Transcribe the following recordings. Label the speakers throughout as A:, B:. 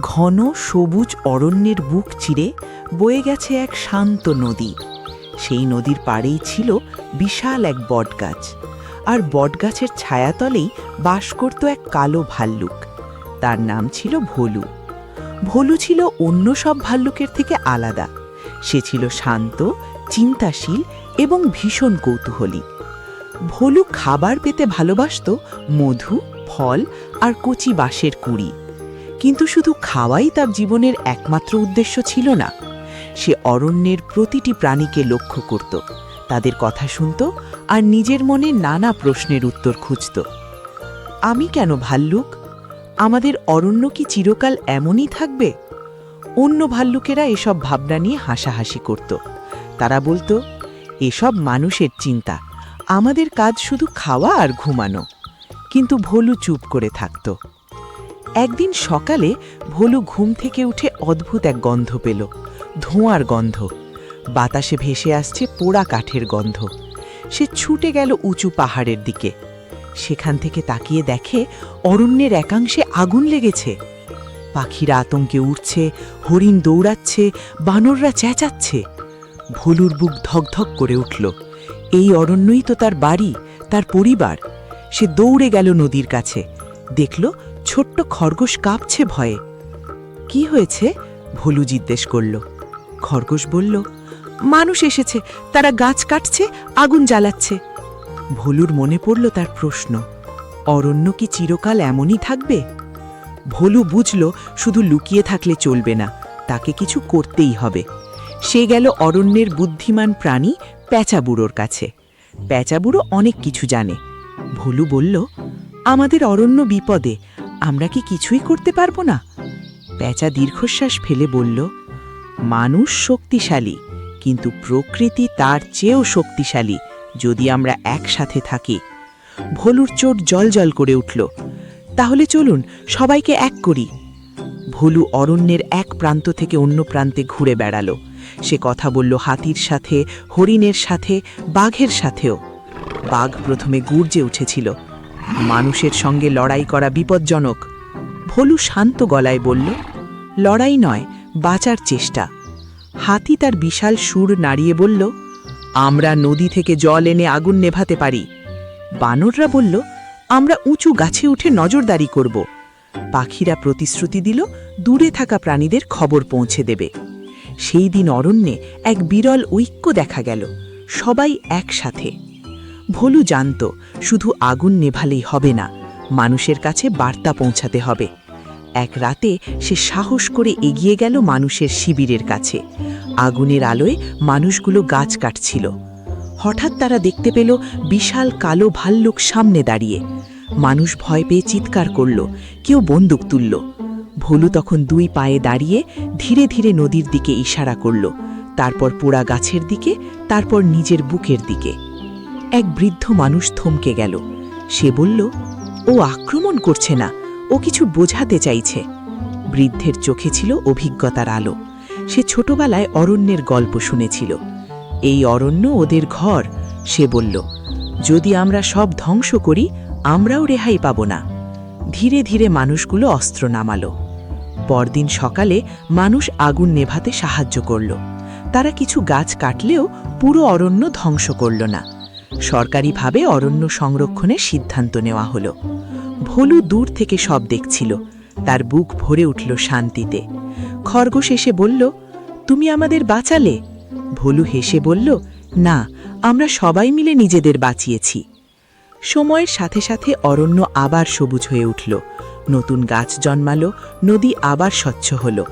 A: ঘন সবুজ অরণ্যের বুক চিরে বয়ে গেছে এক শান্ত নদী। সেই নদীর পাড়েই ছিল বিশাল এক বটগাছ। আর বটগাছের ছায়াতলেই বাস করত এক কালো ভাল্লুক। তার নাম ছিল ভোলু। ভোলু ছিল অন্য সব ভাল্লুকের থেকে আলাদা। সে ছিল শান্ত, চিন্তাশীল এবং ভীষণ কৌতূহলী। ভোলু খাবার পেতে ভালোবাসত মধু, ফল আর কচি বাঁশের কুড়ি। কিন্তু শুধু খাওয়াই তার জীবনের একমাত্র উদ্দেশ্য ছিল না। সে অরণ্যের প্রতিটি প্রাণীকে লক্ষ্য করত, তাদের কথা শুনত আর নিজের মনে নানা প্রশ্নের উত্তর খুঁজত। আমি কেন ভাল্লুক? আমাদের অরণ্য কি চিরকাল এমনই থাকবে? অন্য ভাল্লুকেরা এসব ভাবনা নিয়ে হাসাহাসি করত। তারা বলতো, এসব মানুষের চিন্তা, আমাদের কাজ শুধু খাওয়া আর ঘুমানো। কিন্তু ভোলু চুপ করে থাকত। একদিন সকালে ভোলু ঘুম থেকে উঠে অদ্ভুত এক গন্ধ পেল, ধোঁয়ার গন্ধ। বাতাসে ভেসে আসছে পোড়া কাঠের গন্ধ। সে ছুটে গেল উঁচু পাহাড়ের দিকে। সেখান থেকে তাকিয়ে দেখে অরণ্যের একাংশে আগুন লেগেছে। পাখিরা আতঙ্কে উঠছে হরিণ দৌড়াচ্ছে, বানররা চেঁচাচ্ছে। ভোলুর বুক ধকধক করে উঠল। এই অরণ্যই তো তার বাড়ি, তার পরিবার। সে দৌড়ে গেল নদীর কাছে। দেখল ছোট্ট খরগোশ কাঁপছে ভয়ে। কি হয়েছে? ভোলু জিজ্ঞেস করল। খরগোশ বলল, মানুষ এসেছে, তারা গাছ কাটছে, আগুন জ্বালাচ্ছে। ভোলুর মনে পড়ল তার প্রশ্ন, অরণ্য কি চিরকাল এমনই থাকবে? ভলু বুঝল, শুধু লুকিয়ে থাকলে চলবে না, তাকে কিছু করতেই হবে। সে গেল অরণ্যের বুদ্ধিমান প্রাণী প্যাঁচাবুড়োর কাছে। প্যাঁচাবুড়ো অনেক কিছু জানে। ভলু বলল, আমাদের অরণ্য বিপদে আমরা কি কিছুই করতে পারব না? প্যাঁচা দীর্ঘশ্বাস ফেলে বলল, মানুষ শক্তিশালী, কিন্তু প্রকৃতি তার চেয়েও শক্তিশালী যদি আমরা একসাথে থাকি। ভলুর চোট জল করে উঠল, তাহলে চলুন, সবাইকে এক করি। ভলু অরণ্যের এক প্রান্ত থেকে অন্য প্রান্তে ঘুরে বেড়ালো। সে কথা বলল হাতির সাথে, হরিণের সাথে, বাঘের সাথেও। বাঘ প্রথমে গুর্জে উঠেছিল মানুষের সঙ্গে লড়াই করা বিপজ্জনক। ভলু শান্ত গলায় বলল, লড়াই নয়, বাঁচার চেষ্টা। হাতি তার বিশাল সুর নাড়িয়ে বলল, আমরা নদী থেকে জল এনে আগুন নেভাতে পারি। বানররা বলল, আমরা উঁচু গাছে উঠে নজরদারি করব। পাখিরা প্রতিশ্রুতি দিল, দূরে থাকা প্রাণীদের খবর পৌঁছে দেবে। সেই দিন অরণ্যে এক বিরল ঐক্য দেখা গেল, সবাই একসাথে। ভোলু জানত, শুধু আগুন নেভালেই হবে না, মানুষের কাছে বার্তা পৌঁছাতে হবে। এক রাতে সে সাহস করে এগিয়ে গেল মানুষের শিবিরের কাছে। আগুনের আলোয় মানুষগুলো গাছ কাটছিল। হঠাৎ তারা দেখতে পেল বিশাল কালো ভাল্লুক সামনে দাঁড়িয়ে। মানুষ ভয় পেয়ে চিৎকার করল, কেউ বন্দুক তুলল। ভোলু তখন দুই পায়ে দাঁড়িয়ে ধীরে ধীরে নদীর দিকে ইশারা করল, তারপর পোড়া গাছের দিকে, তারপর নিজের বুকের দিকে। এক বৃদ্ধ মানুষ থমকে গেল। সে বলল, ও আক্রমণ করছে না, ও কিছু বোঝাতে চাইছে। বৃদ্ধের চোখে ছিল অভিজ্ঞতার আলো। সে ছোটবেলায় অরণ্যের গল্প শুনেছিল। এই অরণ্য ওদের ঘর, সে বলল। যদি আমরা সব ধ্বংস করি, আমরাও রেহাই পাব না। ধীরে ধীরে মানুষগুলো অস্ত্র নামালো। পরদিন সকালে মানুষ আগুন নেভাতে সাহায্য করল। তারা কিছু গাছ কাটলেও পুরো অরণ্য ধ্বংস করল না। সরকারিভাবে অরণ্য সংরক্ষণের সিদ্ধান্ত নেওয়া হলো। ভোলু দূর থেকে সব দেখছিল। তার বুক ভরে উঠল শান্তিতে। খরগোশ এসে বলল, তুমি আমাদের বাঁচালে? ভোলু হেসে বলল, না, আমরা সবাই মিলে নিজেদের বাঁচিয়েছি। সময়ের সাথে সাথে অরণ্য আবার সবুজ হয়ে উঠল। নতুন গাছ জন্মাল, নদী আবার স্বচ্ছ হল।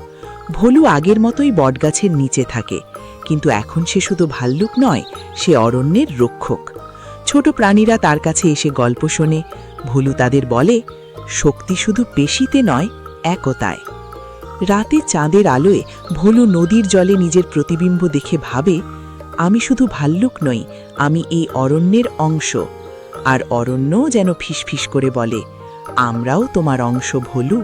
A: ভোলু আগের মতোই বটগাছের নিচে থাকে, কিন্তু এখন সে শুধু ভাল্লুক নয়, সে অরণ্যের রক্ষক। ছোট প্রাণীরা তার কাছে এসে গল্প শোনে। ভুলু তাদের বলে, শক্তি শুধু পেশিতে নয়, একতায়। রাতে চাঁদের আলোয় ভোলু নদীর জলে নিজের প্রতিবিম্ব দেখে ভাবে, আমি শুধু ভাল্লুক নই, আমি এই অরণ্যের অংশ। আর অরণ্যও যেন ফিসফিস করে বলে, আমরাও তোমার অংশ, ভোলু।